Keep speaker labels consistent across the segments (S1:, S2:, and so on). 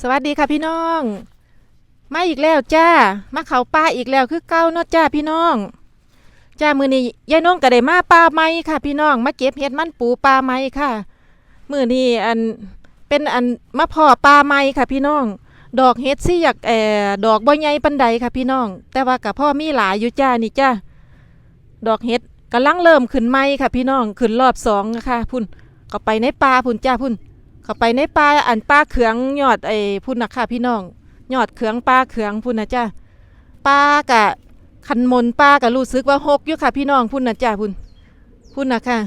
S1: สวัสดีค่ะพี่น้อง มาอีกแล้วจ้า มาเขาป่าอีกแล้วคือเก้าเนาะจ้าพี่น้อง จ้ามือนี้ยายน้องก็ได้มาป่าไม้ค่ะ พี่น้อง มาเก็บเห็ดมันปูป่าไม้ค่ะ มือนี้อันเป็นอันมะพร้าวป่าไม้ค่ะ พี่น้อง ดอกเห็ดสิอยากเอ่ดอกบ่ใหญ่ปันใดค่ะ พี่น้อง แต่ว่ากับพ่อมีหลายอยู่จ้านี่จ้าดอกเห็ดกำลังเริ่มขึ้นไม้ค่ะ พี่น้อง ขึ้นรอบสองค่ะ พุ่นเข้าไปในป่าพุ่นจ้าพุ่น เข้าไปในป่าอันป่าเขืองยอดไอ้พุ่นนะค่ะพี่น้องยอดเขืองป่าเขืองพุ่นนะจ้าป่ากะคันมนป่ากะรู้สึกว่าหกอยู่ค่ะ พี่น้องพุ่นนะจ้าพุ่นพุ่นนะค่ะ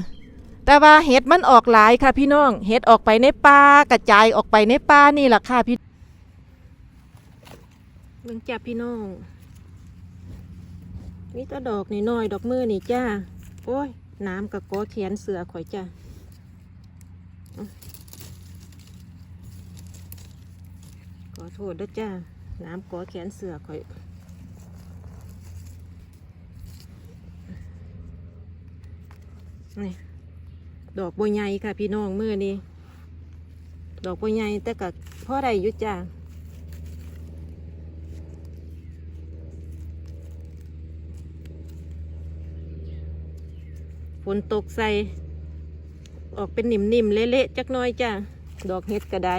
S1: แต่ว่าเห็ดมันออกหลายค่ะพี่น้อง เห็ดออกไปในป่ากระจายออกไปในป่านี่แหละค่ะพี่เบิ่งจ้าพี่น้องมีแตะดอกนี่น้อยดอกมือนี่จ้า โอ้ย น้ำกับกอแขนเสือข่อยจ้า ขอ โทษด้วยจ้า น้ำกอแขนเสือข่อยนี่ดอกบัวใหญ่ค่ะพี่น้องเมื่อนี้ ดอกบัวใหญ่แต่กับพ่อใดยุจ้าฝนตกใส่ ออกเป็นนิ่มๆเละๆจักน้อยจ้าดอกเห็ดก็ได้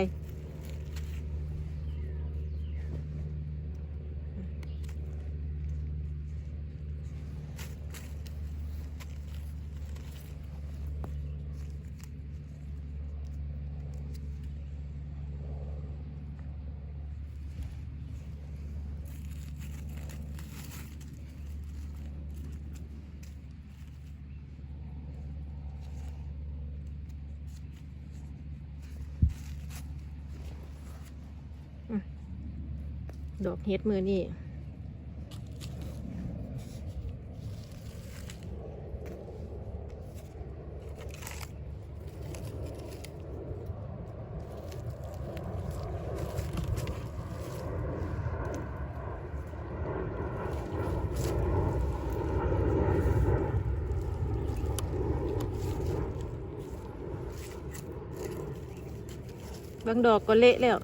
S1: ดอกเฮ็ดมือนี่บางดอกก็เละแล้ว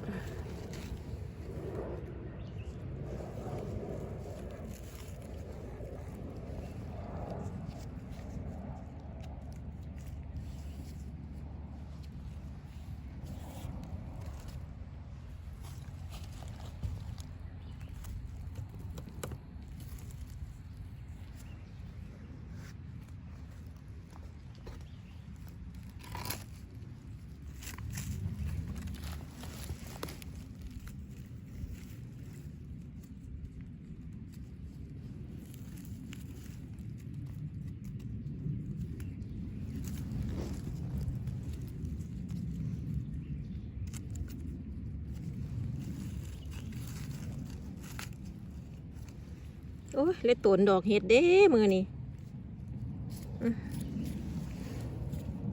S1: อ้ยเลยตนดอกเห็ดเด้มือนี่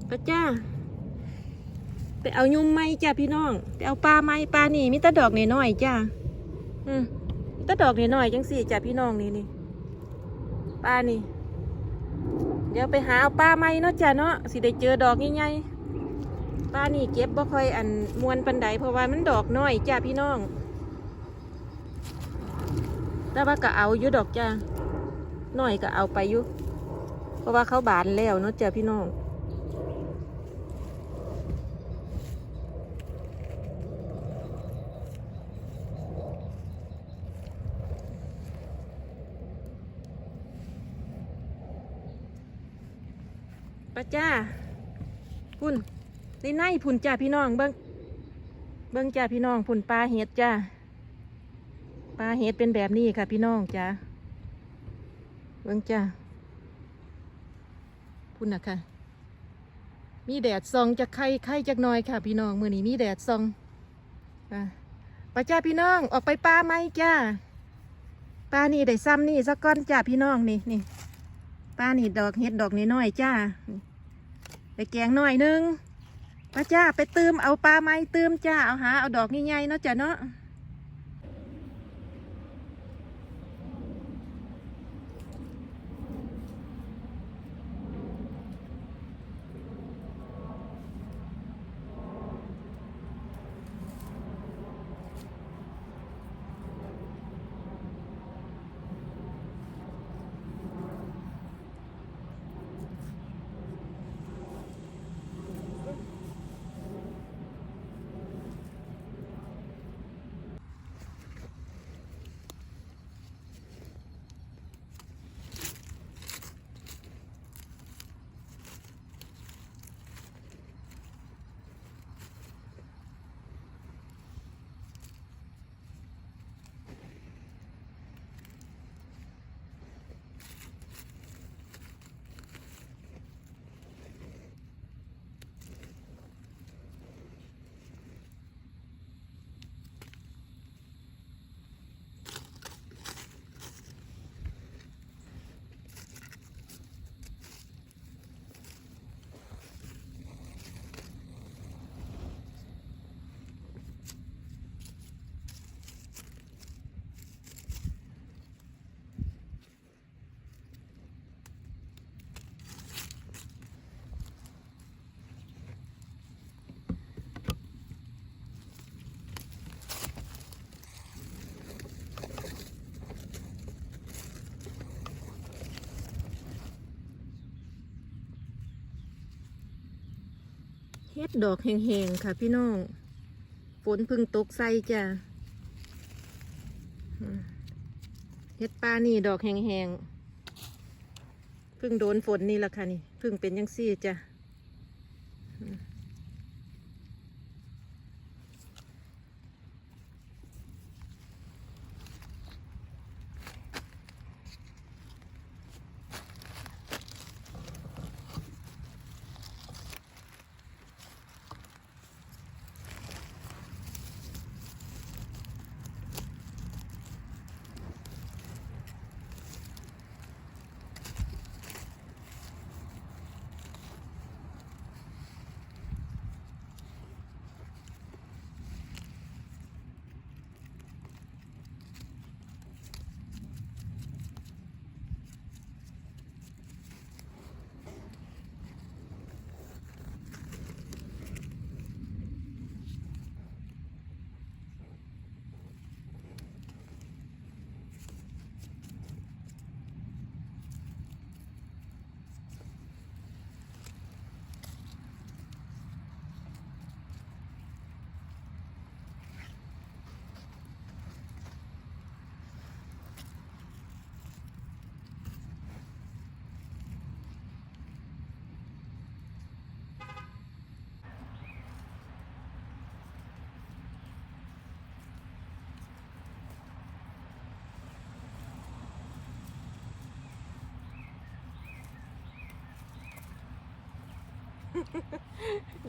S1: ป้าจ้าไปเอายุ่มไม้จ้าพี่น้องไปเอาปลาไม้ปลานี่มีแต่ดอกน้อยๆจ้าอืมแต่ดอกน้อยๆจังสี่จ้าพี่น้องนี่นี่ปลานี่ เดี๋ยวไปหาเอาปลาไม้เนาะจ้าเนาะสิได้เจอดอกใหญ่ๆปลานี่เก็บบ่ค่อยอันมวนปันใดเพราะว่ามันดอกน้อยจ้าพี่น้อง แต่ว่าก็เอาอยู่ดอกจ้าหน่อยก็เอาไปอยู่เพราะว่าเขาบานแล้วเนาะจ้าพี่น้องป้าจ้าพุ่นในในพุ่นจ้าพี่น้องเบิ้งเบิ้งจ้าพี่น้องพุ่นปลาเห็ดจ้า ปลาเห็ดเป็นแบบนี้ค่ะพี่น้องจ้าเบิ่งจ้าพุ่นนะค่ะ มีแดดส่องจะไข่ไข่จักน่อยค่ะ พี่น้องมือนี้มีแดดส่องอะป้าจ้าพี่น้องออกไปปลาไหมจ้าปลานี่ได้ซ้ำนี่สักก้อนจ้าพี่น้องนี่นี่ปลานี่ดอกเห็ดดอกน้อยจ้าไปแกงหน่อยหนึงป้าจ้าไปตืมเอาปลาไหมตืมจ้าเอาหาเอาดอกใหญ่ๆเนาะจ้าเนาะ เฮ็ดดอกแห้งๆค่ะพี่น้อง ฝนพึ่งตกใส่จ้ะเฮ็ดปลานี่ดอกแห้งๆพึ่งโดนฝนนี่ละค่ะนี่พึ่งเป็นยังซี่จ้ะ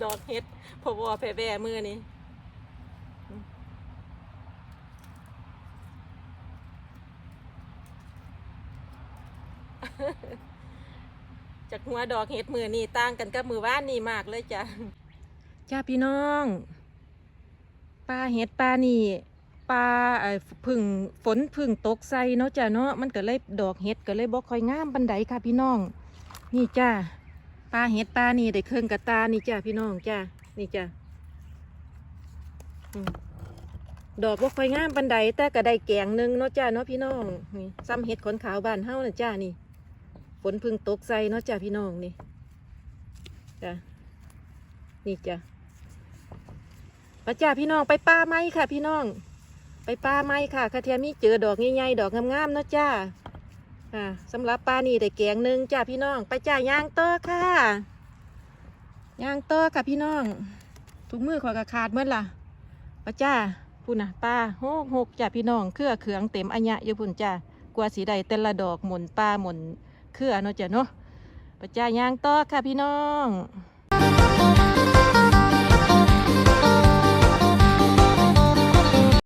S1: ดอกเฮ็ดพอวอแผ่แบ่มือนี่จากหัวดอกเฮ็ดมือนี่ต่างกันกับมือว่านนี่มากเลยจ้ะ จ้าพี่น้องปลาเฮ็ดปลานี่ปลาไอ้พึ่งฝนพึ่งตกใส่เนาะจ้ะเนาะมันก็เลยดอกเฮ็ดก็เลยบ่ค่อยงามบันไดค่ะพี่น้อง นี่จ้า ปลาเห็ดปลานี่ได้เครื่องกระตานี่จ้าพี่น้องจ้านี่จ้าดอกบ่ค่อยงามปันใดแต่ก็ไดแกงหนึงเนาะจ้าเนาะพี่น้องนี่ซ้ำเห็ดขนขาวบานเฮ้าน่ะจ้านี่ฝนพึ่งตกใส่เนาะจ้าพี่น้องนี่จ้านี่จ้าปะจ้าพี่น้องไปป้าไม้ค่ะ พี่น้อง ไปป้าไม้ค่ะคาเทียมีเจอดอกใหญ่ๆดอกงามๆเนาะจ้า ค่ะสำหรับปลานี่ได้แกงหนึ่งจ้าพี่น้อง ไปจ้าย่างเตอค่ะย่างเตอค่ะพี่น้องถุงมือขอยกระขาดเมื่อล่ะปะจ้าพุ่นน่ะปลาหกหกจ้าพี่น้องเครือเขืองเต็มอัญญะอยู่พุ่นจ้ากลัวสีใดแต่ละดอกหมุนปลาหมุนเครือเนาะจ้าเนาะปะจ้าย่างเตอค่ะพี่น้อง